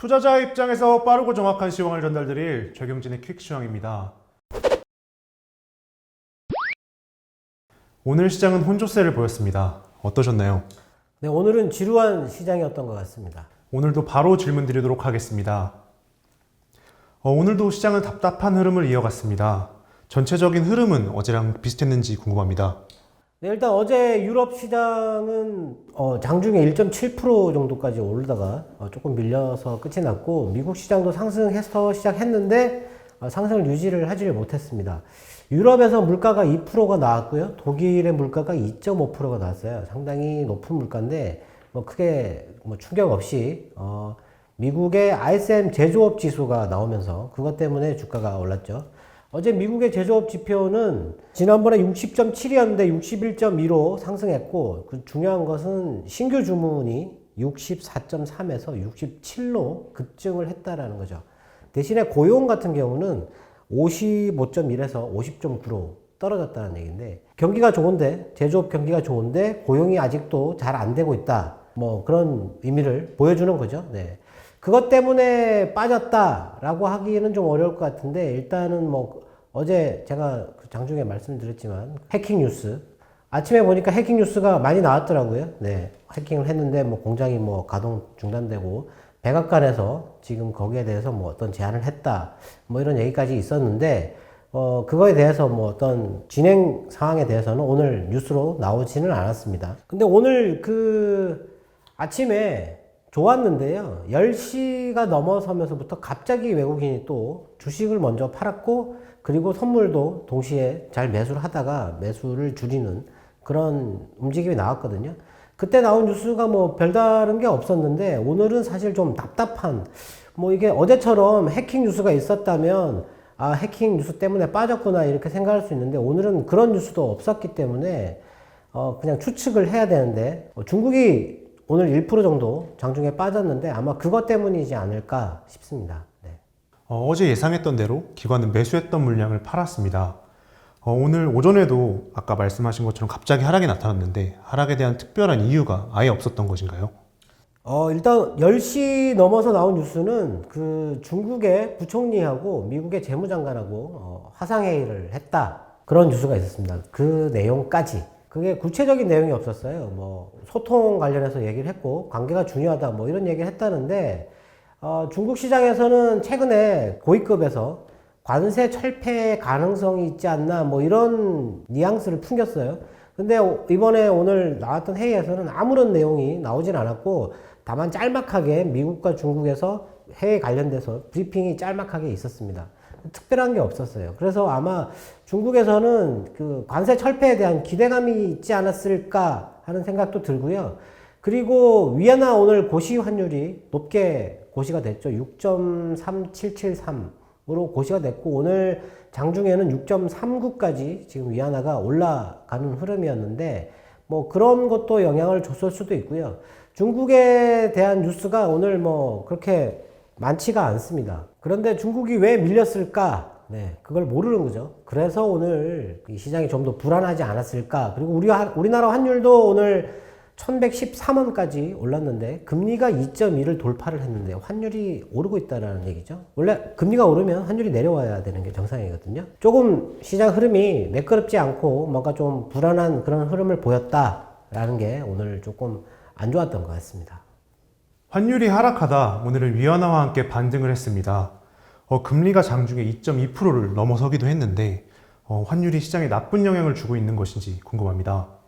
투자자 입장에서 빠르고 정확한 시황을 전달드릴 최경진의 퀵 시황입니다. 오늘 시장은 혼조세를 보였습니다. 어떠셨나요? 네, 오늘은 지루한 시장이었던 것 같습니다. 오늘도 바로 질문 드리도록 하겠습니다. 어, 오늘도 시장은 답답한 흐름을 이어갔습니다. 전체적인 흐름은 어제랑 비슷했는지 궁금합니다. 네, 일단 어제 유럽 시장은 어, 장중에 1.7% 정도까지 오르다가 어, 조금 밀려서 끝이 났고 미국 시장도 상승해서 시작했는데 어, 상승을 유지를 하지를 못했습니다. 유럽에서 물가가 2%가 나왔고요. 독일의 물가가 2.5%가 나왔어요. 상당히 높은 물가인데 뭐 크게 뭐 충격 없이 어, 미국의 ISM 제조업 지수가 나오면서 그것 때문에 주가가 올랐죠. 어제 미국의 제조업 지표는 지난번에 60.7이었는데 61.2로 상승했고 그 중요한 것은 신규 주문이 64.3에서 67로 급증을 했다라는 거죠. 대신에 고용 같은 경우는 55.1에서 50.9로 떨어졌다는 얘기인데 경기가 좋은데 제조업 경기가 좋은데 고용이 아직도 잘 안 되고 있다. 뭐 그런 의미를 보여주는 거죠. 네. 그것 때문에 빠졌다라고 하기는 좀 어려울 것 같은데 일단은 뭐 어제 제가 그 장중에 말씀드렸지만 해킹 뉴스 아침에 보니까 해킹 뉴스가 많이 나왔더라고요. 네. 해킹을 했는데 뭐 공장이 뭐 가동 중단되고 백악관에서 지금 거기에 대해서 뭐 어떤 제안을 했다. 뭐 이런 얘기까지 있었는데 어 그거에 대해서 뭐 어떤 진행 상황에 대해서는 오늘 뉴스로 나오지는 않았습니다. 근데 오늘 그 아침에 좋았는데요. 10시가 넘어서면서부터 갑자기 외국인이 또 주식을 먼저 팔았고 그리고 선물도 동시에 잘 매수를 하다가 매수를 줄이는 그런 움직임이 나왔거든요. 그때 나온 뉴스가 뭐 별다른 게 없었는데 오늘은 사실 좀 답답한 뭐 이게 어제처럼 해킹 뉴스가 있었다면 아 해킹 뉴스 때문에 빠졌구나 이렇게 생각할 수 있는데 오늘은 그런 뉴스도 없었기 때문에 어 그냥 추측을 해야 되는데 어, 중국이 오늘 1% 정도 장중에 빠졌는데 아마 그것 때문이지 않을까 싶습니다. 네. 어, 제 예상했던 대로 기관은 매수했던 물량을 팔았습니다. 어, 오늘 오전에도 아까 말씀하신 것처럼 갑자기 하락이 나타났는데 하락에 대한 특별한 이유가 아예 없었던 것인가요? 어, 일단 10시 넘어서 나온 뉴스는 그 중국의 부총리하고 미국의 재무장관하고 어, 화상회의를 했다. 그런 뉴스가 있었습니다. 그 내용까지. 그게 구체적인 내용이 없었어요. 뭐, 소통 관련해서 얘기를 했고, 관계가 중요하다. 뭐 이런 얘기를 했다는데, 어, 중국 시장에서는 최근에 고위급에서 관세 철폐 가능성이 있지 않나. 뭐 이런 뉘앙스를 풍겼어요. 근데 오- 이번에 오늘 나왔던 회의에서는 아무런 내용이 나오진 않았고 다만 짤막하게 미국과 중국에서 해외 관련돼서 브리핑이 짤막하게 있었습니다. 특별한 게 없었어요. 그래서 아마 중국에서는 그 관세 철폐에 대한 기대감이 있지 않았을까 하는 생각도 들고요. 그리고 위안화 오늘 고시 환율이 높게 고시가 됐죠. 6.3773으로 고시가 됐고 오늘 장중에는 6.39까지 지금 위안화가 올라가는 흐름이었는데 뭐 그런 것도 영향을 줬을 수도 있고요. 중국에 대한 뉴스가 오늘 뭐 그렇게 많지가 않습니다. 그런데 중국이 왜 밀렸을까? 네, 그걸 모르는 거죠. 그래서 오늘 이 시장이 좀 더 불안하지 않았을까? 그리고 우리 한- 우리나라 환율도 오늘 1113원까지 올랐는데 금리가 2.2를 돌파를 했는데 환율이 오르고 있다는 얘기죠. 원래 금리가 오르면 환율이 내려와야 되는 게 정상이거든요. 조금 시장 흐름이 매끄럽지 않고 뭔가 좀 불안한 그런 흐름을 보였다라는 게 오늘 조금 안 좋았던 것 같습니다. 환율이 하락하다 오늘은 위안화와 함께 반등을 했습니다. 어, 금리가 장중에 2.2%를 넘어서기도 했는데 어, 환율이 시장에 나쁜 영향을 주고 있는 것인지 궁금합니다.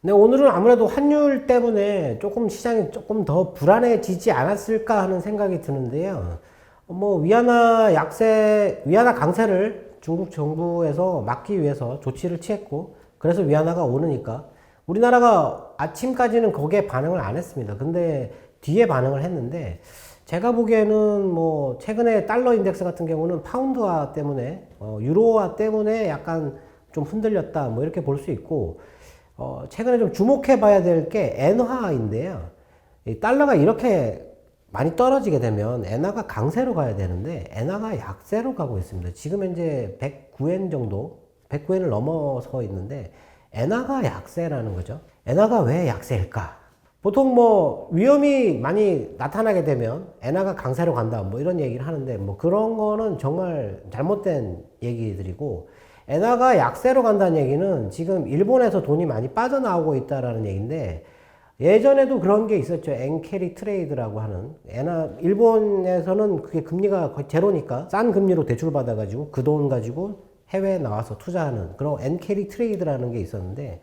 근데 오늘은 아무래도 환율 때문에 조금 시장이 조금 더 불안해지지 않았을까 하는 생각이 드는데요. 뭐 위안화 약세, 위안화 강세를 중국 정부에서 막기 위해서 조치를 취했고, 그래서 위안화가 오르니까 우리나라가 아침까지는 거기에 반응을 안 했습니다. 근데 뒤에 반응을 했는데 제가 보기에는 뭐 최근에 달러 인덱스 같은 경우는 파운드화 때문에 어, 유로화 때문에 약간 좀 흔들렸다 뭐 이렇게 볼 수 있고 어, 최근에 좀 주목해 봐야 될 게 엔화인데요. 이 달러가 이렇게 많이 떨어지게 되면 엔화가 강세로 가야 되는데 엔화가 약세로 가고 있습니다. 지금 현재 109엔 정도, 109엔을 넘어서 있는데 엔화가 약세라는 거죠. 엔화가 왜 약세일까? 보통 뭐 위험이 많이 나타나게 되면 엔화가 강세로 간다 뭐 이런 얘기를 하는데 뭐 그런 거는 정말 잘못된 얘기들이고 엔화가 약세로 간다는 얘기는 지금 일본에서 돈이 많이 빠져나오고 있다라는 얘기인데 예전에도 그런 게 있었죠. 엔캐리 트레이드라고 하는 엔화 일본에서는 그게 금리가 거의 제로니까 싼 금리로 대출 받아 가지고 그 돈 가지고 해외에 나와서 투자하는 그런 엔캐리 트레이드라는 게 있었는데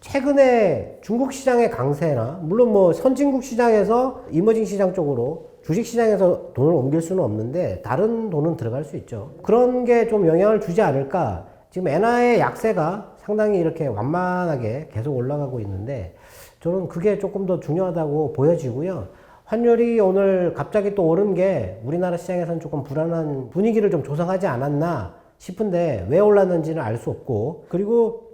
최근에 중국 시장의 강세나 물론 뭐 선진국 시장에서 이머징 시장 쪽으로 주식 시장에서 돈을 옮길 수는 없는데 다른 돈은 들어갈 수 있죠. 그런 게 좀 영향을 주지 않을까. 지금 엔화의 약세가 상당히 이렇게 완만하게 계속 올라가고 있는데 저는 그게 조금 더 중요하다고 보여지고요. 환율이 오늘 갑자기 또 오른 게 우리나라 시장에서는 조금 불안한 분위기를 좀 조성하지 않았나 싶은데 왜 올랐는지는 알 수 없고 그리고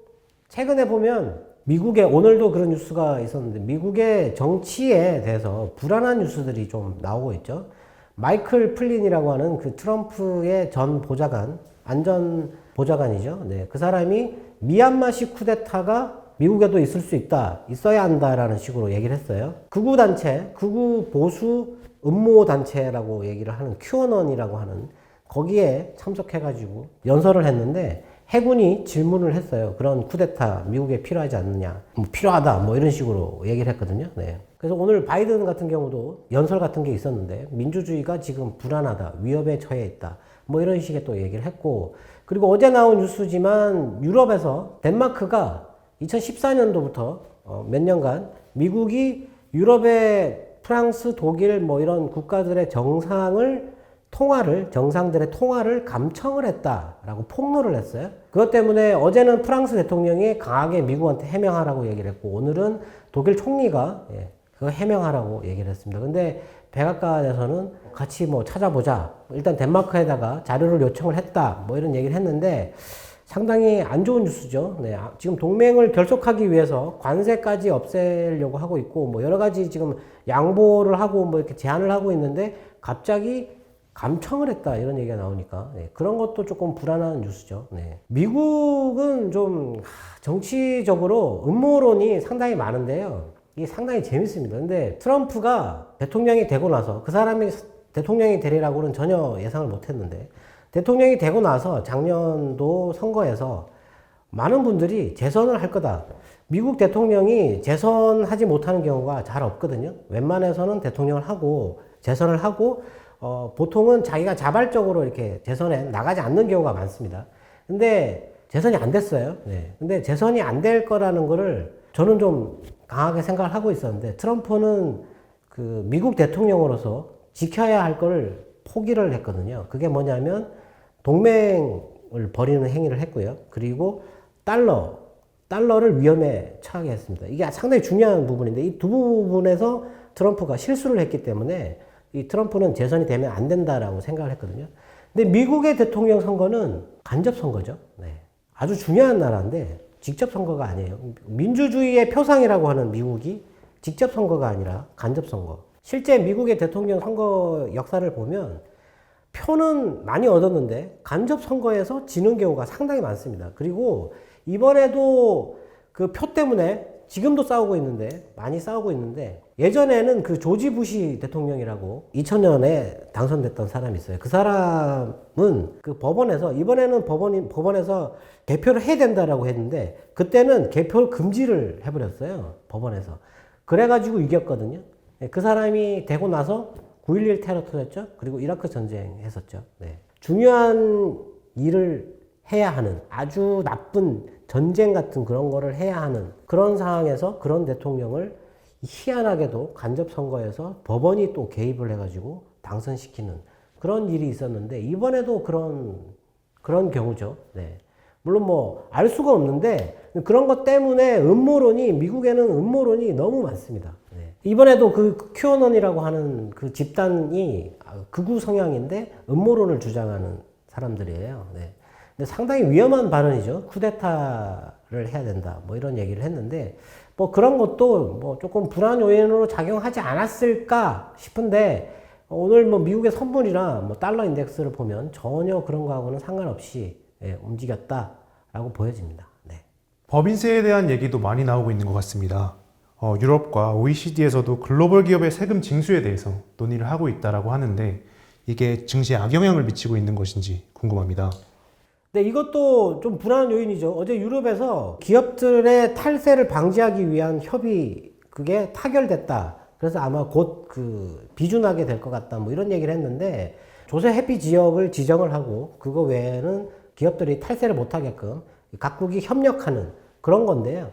최근에 보면 미국의 오늘도 그런 뉴스가 있었는데 미국의 정치에 대해서 불안한 뉴스들이 좀 나오고 있죠. 마이클 플린이라고 하는 그 트럼프의 전 보좌관, 안전 보좌관이죠. 네, 그 사람이 미얀마식 쿠데타가 미국에도 있을 수 있다, 있어야 한다라는 식으로 얘기를 했어요. 극우 단체, 극우 보수 음모 단체라고 얘기를 하는 큐어넌이라고 하는 거기에 참석해가지고 연설을 했는데 해군이 질문을 했어요. 그런 쿠데타 미국에 필요하지 않느냐, 뭐 필요하다, 뭐 이런 식으로 얘기를 했거든요. 네. 그래서 오늘 바이든 같은 경우도 연설 같은 게 있었는데 민주주의가 지금 불안하다, 위협에 처해 있다, 뭐 이런 식의 또 얘기를 했고 그리고 어제 나온 뉴스지만 유럽에서 덴마크가 2014년도부터 어, 몇 년간 미국이 유럽의 프랑스, 독일 뭐 이런 국가들의 정상을 통화를 정상들의 통화를 감청을 했다라고 폭로를 했어요. 그것 때문에 어제는 프랑스 대통령이 강하게 미국한테 해명하라고 얘기를 했고 오늘은 독일 총리가 예, 그거 해명하라고 얘기를 했습니다. 근데 백악관에서는 같이 뭐 찾아보자. 일단 덴마크에다가 자료를 요청을 했다. 뭐 이런 얘기를 했는데 상당히 안 좋은 뉴스죠. 네, 아, 지금 동맹을 결속하기 위해서 관세까지 없애려고 하고 있고 뭐 여러 가지 지금 양보를 하고 뭐 이렇게 제안을 하고 있는데 갑자기 감청을 했다 이런 얘기가 나오니까 네, 그런 것도 조금 불안한 뉴스죠. 네. 미국은 좀 하, 정치적으로 음모론이 상당히 많은데요. 이게 상당히 재밌습니다. 근데 트럼프가 대통령이 되고 나서 그 사람이 대통령이 되리라고는 전혀 예상을 못 했는데 대통령이 되고 나서 작년도 선거에서 많은 분들이 재선을 할 거다. 미국 대통령이 재선하지 못하는 경우가 잘 없거든요. 웬만해서는 대통령을 하고 재선을 하고 어, 보통은 자기가 자발적으로 이렇게 재선에 나가지 않는 경우가 많습니다. 근데 재선이 안 됐어요. 네. 근데 재선이 안 될 거라는 거를 저는 좀 강하게 생각을 하고 있었는데 트럼프는 그 미국 대통령으로서 지켜야 할 거를 포기를 했거든요. 그게 뭐냐면 동맹을 벌이는 행위를 했고요. 그리고 달러, 달러를 위험에 처하게 했습니다. 이게 상당히 중요한 부분인데 이 두 부분에서 트럼프가 실수를 했기 때문에 이 트럼프는 재선이 되면 안 된다라고 생각을 했거든요. 근데 미국의 대통령 선거는 간접 선거죠. 네. 아주 중요한 나라인데 직접 선거가 아니에요. 민주주의의 표상이라고 하는 미국이 직접 선거가 아니라 간접 선거. 실제 미국의 대통령 선거 역사를 보면 표는 많이 얻었는데 간접 선거에서 지는 경우가 상당히 많습니다. 그리고 이번에도 그 표 때문에 지금도 싸우고 있는데 많이 싸우고 있는데 예전에는 그 조지 부시 대통령이라고 2000년에 당선됐던 사람이 있어요. 그 사람은 그 법원에서 이번에는 법원이 법원에서 개표를 해야 된다라고 했는데 그때는 개표 금지를 해버렸어요. 법원에서 그래가지고 이겼거든요. 네, 그 사람이 되고 나서 9.11 테러 터졌죠. 그리고 이라크 전쟁 했었죠. 네. 중요한 일을 해야 하는 아주 나쁜 전쟁 같은 그런 거를 해야 하는 그런 상황에서 그런 대통령을 희한하게도 간접 선거에서 법원이 또 개입을 해가지고 당선시키는 그런 일이 있었는데 이번에도 그런 그런 경우죠. 네. 물론 뭐 알 수가 없는데 그런 것 때문에 음모론이 미국에는 음모론이 너무 많습니다. 네. 이번에도 그 큐어넌이라고 하는 그 집단이 극우 성향인데 음모론을 주장하는 사람들이에요. 네. 근데 상당히 위험한 발언이죠. 쿠데타를 해야 된다. 뭐 이런 얘기를 했는데 뭐 그런 것도 뭐 조금 불안 요인으로 작용하지 않았을까 싶은데 오늘 뭐 미국의 선물이나 뭐 달러 인덱스를 보면 전혀 그런 거하고는 상관없이 예, 움직였다라고 보여집니다. 네. 법인세에 대한 얘기도 많이 나오고 있는 것 같습니다. 어, 유럽과 OECD에서도 글로벌 기업의 세금 징수에 대해서 논의를 하고 있다라고 하는데 이게 증시에 악영향을 미치고 있는 것인지 궁금합니다. 네, 이것도 좀 불안한 요인이죠. 어제 유럽에서 기업들의 탈세를 방지하기 위한 협의 그게 타결됐다. 그래서 아마 곧 그 비준하게 될 것 같다. 뭐 이런 얘기를 했는데 조세 회피 지역을 지정을 하고 그거 외에는 기업들이 탈세를 못 하게끔 각국이 협력하는 그런 건데요.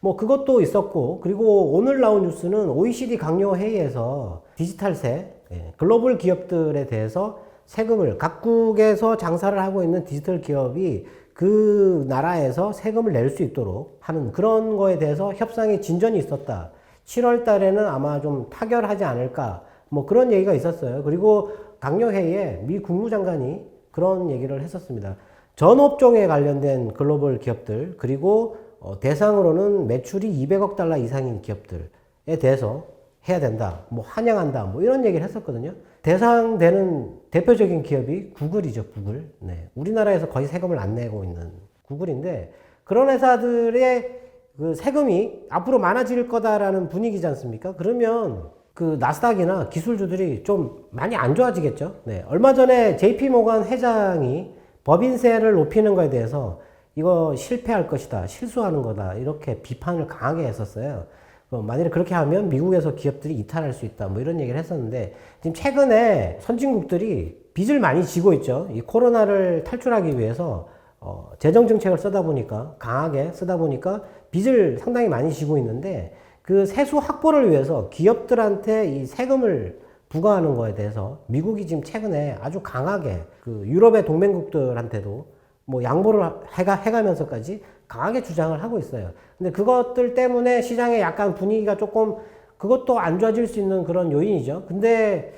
뭐 그것도 있었고 그리고 오늘 나온 뉴스는 OECD 강요 회의에서 디지털세 예, 글로벌 기업들에 대해서 세금을 각국에서 장사를 하고 있는 디지털 기업이 그 나라에서 세금을 낼 수 있도록 하는 그런 거에 대해서 협상의 진전이 있었다. 7월 달에는 아마 좀 타결하지 않을까. 뭐 그런 얘기가 있었어요. 그리고 강요회의에 미 국무장관이 그런 얘기를 했었습니다. 전 업종에 관련된 글로벌 기업들, 그리고 어, 대상으로는 매출이 200억 달러 이상인 기업들에 대해서 해야 된다. 뭐 환영한다. 뭐 이런 얘기를 했었거든요. 대상되는 대표적인 기업이 구글이죠. 구글. 네. 우리나라에서 거의 세금을 안 내고 있는 구글인데 그런 회사들의 그 세금이 앞으로 많아질 거다라는 분위기지 않습니까? 그러면 그 나스닥이나 기술주들이 좀 많이 안 좋아지겠죠. 네. 얼마 전에 JP 모간 회장이 법인세를 높이는 거에 대해서 이거 실패할 것이다. 실수하는 거다. 이렇게 비판을 강하게 했었어요. 어, 만약에 그렇게 하면 미국에서 기업들이 이탈할 수 있다. 뭐 이런 얘기를 했었는데 지금 최근에 선진국들이 빚을 많이 지고 있죠. 이 코로나를 탈출하기 위해서 어, 재정 정책을 쓰다 보니까 강하게 쓰다 보니까 빚을 상당히 많이 지고 있는데 그 세수 확보를 위해서 기업들한테 이 세금을 부과하는 거에 대해서 미국이 지금 최근에 아주 강하게 그 유럽의 동맹국들한테도 뭐 양보를 해가 해가면서까지 강하게 주장을 하고 있어요. 근데 그것들 때문에 시장에 약간 분위기가 조금 그것도 안 좋아질 수 있는 그런 요인이죠. 근데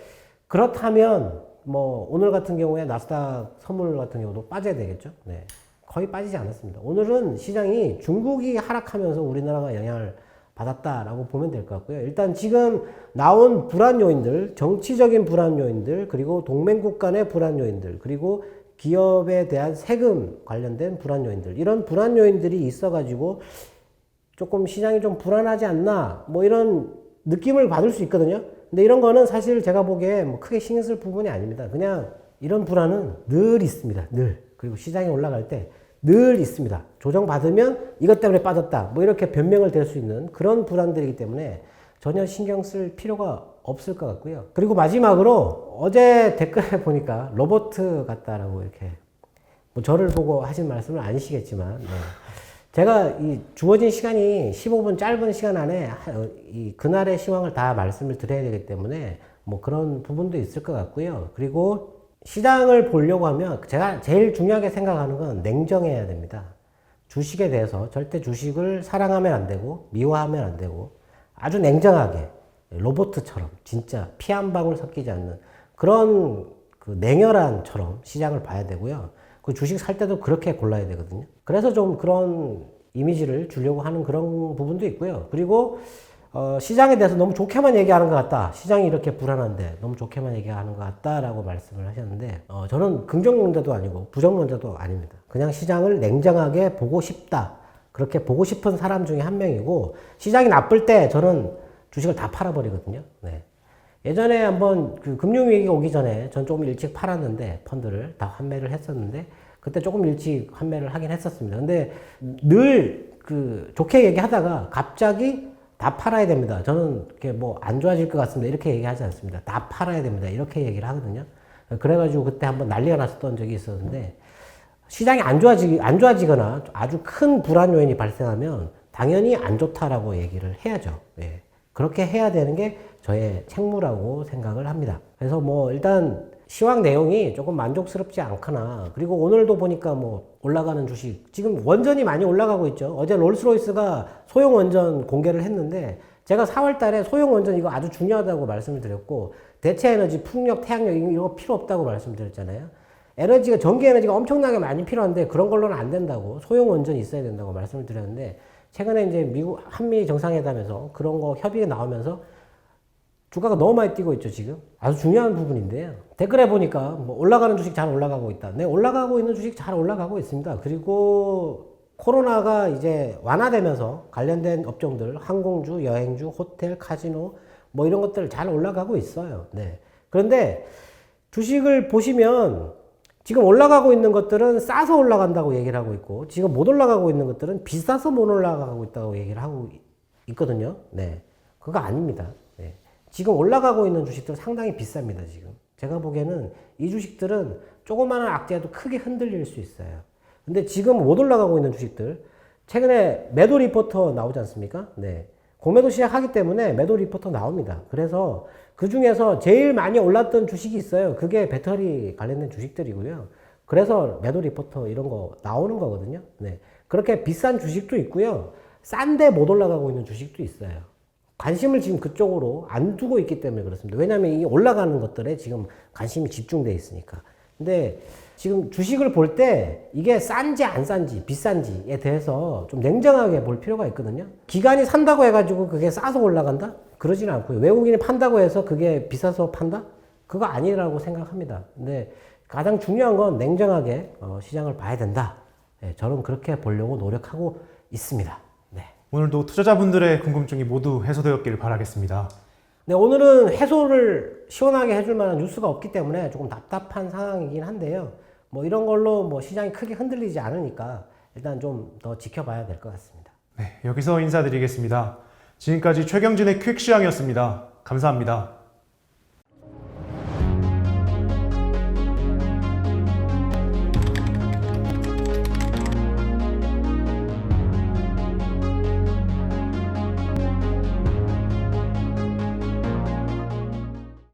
그렇다면 뭐 오늘 같은 경우에 나스닥 선물 같은 경우도 빠져야 되겠죠. 네. 거의 빠지지 않았습니다. 오늘은 시장이 중국이 하락하면서 우리나라가 영향을 받았다라고 보면 될 것 같고요. 일단 지금 나온 불안 요인들, 정치적인 불안 요인들, 그리고 동맹국 간의 불안 요인들, 그리고 기업에 대한 세금 관련된 불안 요인들, 이런 불안 요인들이 있어가지고 조금 시장이 좀 불안하지 않나, 뭐 이런 느낌을 받을 수 있거든요. 근데 이런 거는 사실 제가 보기에 뭐 크게 신경 쓸 부분이 아닙니다. 그냥 이런 불안은 늘 있습니다. 늘. 그리고 시장이 올라갈 때 늘 있습니다. 조정 받으면 이것 때문에 빠졌다. 뭐 이렇게 변명을 댈수 있는 그런 불안들이기 때문에 전혀 신경 쓸 필요가 없을 것 같고요. 그리고 마지막으로 어제 댓글에 보니까 로버트 같다라고 이렇게 뭐 저를 보고 하신 말씀은 아니시겠지만 네. 제가 이 주어진 시간이 15분 짧은 시간 안에 이 그날의 시황을 다 말씀을 드려야 되기 때문에 뭐 그런 부분도 있을 것 같고요. 그리고 시장을 보려고 하면 제가 제일 중요하게 생각하는 건 냉정해야 됩니다. 주식에 대해서 절대 주식을 사랑하면 안 되고 미워하면 안 되고 아주 냉정하게 로보트처럼 진짜 피 한 방울 섞이지 않는 그런 그 냉혈한처럼 시장을 봐야 되고요. 그 주식 살 때도 그렇게 골라야 되거든요. 그래서 좀 그런 이미지를 주려고 하는 그런 부분도 있고요. 그리고 어, 시장에 대해서 너무 좋게만 얘기하는 것 같다. 시장이 이렇게 불안한데 너무 좋게만 얘기하는 것 같다라고 말씀을 하셨는데 어, 저는 긍정론자도 아니고 부정론자도 아닙니다. 그냥 시장을 냉정하게 보고 싶다. 그렇게 보고 싶은 사람 중에 한 명이고 시장이 나쁠 때 저는 주식을 다 팔아버리거든요. 네. 예전에 한번 그 금융위기 오기 전에 전 조금 일찍 팔았는데 펀드를 다 환매를 했었는데 그때 조금 일찍 환매를 하긴 했었습니다. 근데 늘 그 좋게 얘기하다가 갑자기 다 팔아야 됩니다. 저는 이렇게 뭐 안 좋아질 것 같습니다. 이렇게 얘기하지 않습니다. 다 팔아야 됩니다. 이렇게 얘기를 하거든요. 그래가지고 그때 한번 난리가 났었던 적이 있었는데 시장이 안 좋아지 안 좋아지거나 아주 큰 불안 요인이 발생하면 당연히 안 좋다라고 얘기를 해야죠. 예. 그렇게 해야 되는 게 저의 책무라고 생각을 합니다. 그래서 뭐 일단 시황 내용이 조금 만족스럽지 않거나 그리고 오늘도 보니까 뭐 올라가는 주식 지금 원전이 많이 올라가고 있죠. 어제 롤스로이스가 소형 원전 공개를 했는데 제가 4월 달에 소형 원전 이거 아주 중요하다고 말씀을 드렸고 대체 에너지 풍력 태양력 이거 필요 없다고 말씀드렸잖아요. 에너지가 전기 에너지가 엄청나게 많이 필요한데 그런 걸로는 안 된다고 소형 원전이 있어야 된다고 말씀을 드렸는데 최근에 이제 미국 한미 정상회담에서 그런 거 협의가 나오면서 주가가 너무 많이 뛰고 있죠 지금 아주 중요한 부분인데요 댓글에 보니까 뭐 올라가는 주식 잘 올라가고 있다 네 올라가고 있는 주식 잘 올라가고 있습니다 그리고 코로나가 이제 완화되면서 관련된 업종들, 항공주, 여행주, 호텔, 카지노 뭐 이런 것들 잘 올라가고 있어요. 네. 그런데 주식을 보시면 지금 올라가고 있는 것들은 싸서 올라간다고 얘기를 하고 있고 지금 못 올라가고 있는 것들은 비싸서 못 올라가고 있다고 얘기를 하고 있거든요. 네. 그거 아닙니다. 네. 지금 올라가고 있는 주식들 상당히 비쌉니다, 지금. 제가 보기에는 이 주식들은 조그마한 악재도 크게 흔들릴 수 있어요. 근데 지금 못 올라가고 있는 주식들, 최근에 매도 리포터 나오지 않습니까? 네. 공매도 시작하기 때문에 매도 리포터 나옵니다. 그래서 그 중에서 제일 많이 올랐던 주식이 있어요. 그게 배터리 관련된 주식들이고요. 그래서 매도 리포터 이런 거 나오는 거거든요. 네. 그렇게 비싼 주식도 있고요. 싼데 못 올라가고 있는 주식도 있어요. 관심을 지금 그쪽으로 안 두고 있기 때문에 그렇습니다. 왜냐하면 이 올라가는 것들에 지금 관심이 집중돼 있으니까. 근데 지금 주식을 볼 때 이게 싼지 안 싼지 비싼지에 대해서 좀 냉정하게 볼 필요가 있거든요. 기관이 산다고 해가지고 그게 싸서 올라간다? 그러지는 않고요. 외국인이 판다고 해서 그게 비싸서 판다? 그거 아니라고 생각합니다. 근데 가장 중요한 건 냉정하게 어, 시장을 봐야 된다. 네, 저는 그렇게 보려고 노력하고 있습니다. 네. 오늘도 투자자분들의 궁금증이 모두 해소되었기를 바라겠습니다. 네, 오늘은 해소를 시원하게 해줄 만한 뉴스가 없기 때문에 조금 답답한 상황이긴 한데요. 뭐 이런 걸로 뭐 시장이 크게 흔들리지 않으니까 일단 좀 더 지켜봐야 될 것 같습니다. 네, 여기서 인사드리겠습니다. 지금까지 최경진의 퀵시황이었습니다. 감사합니다.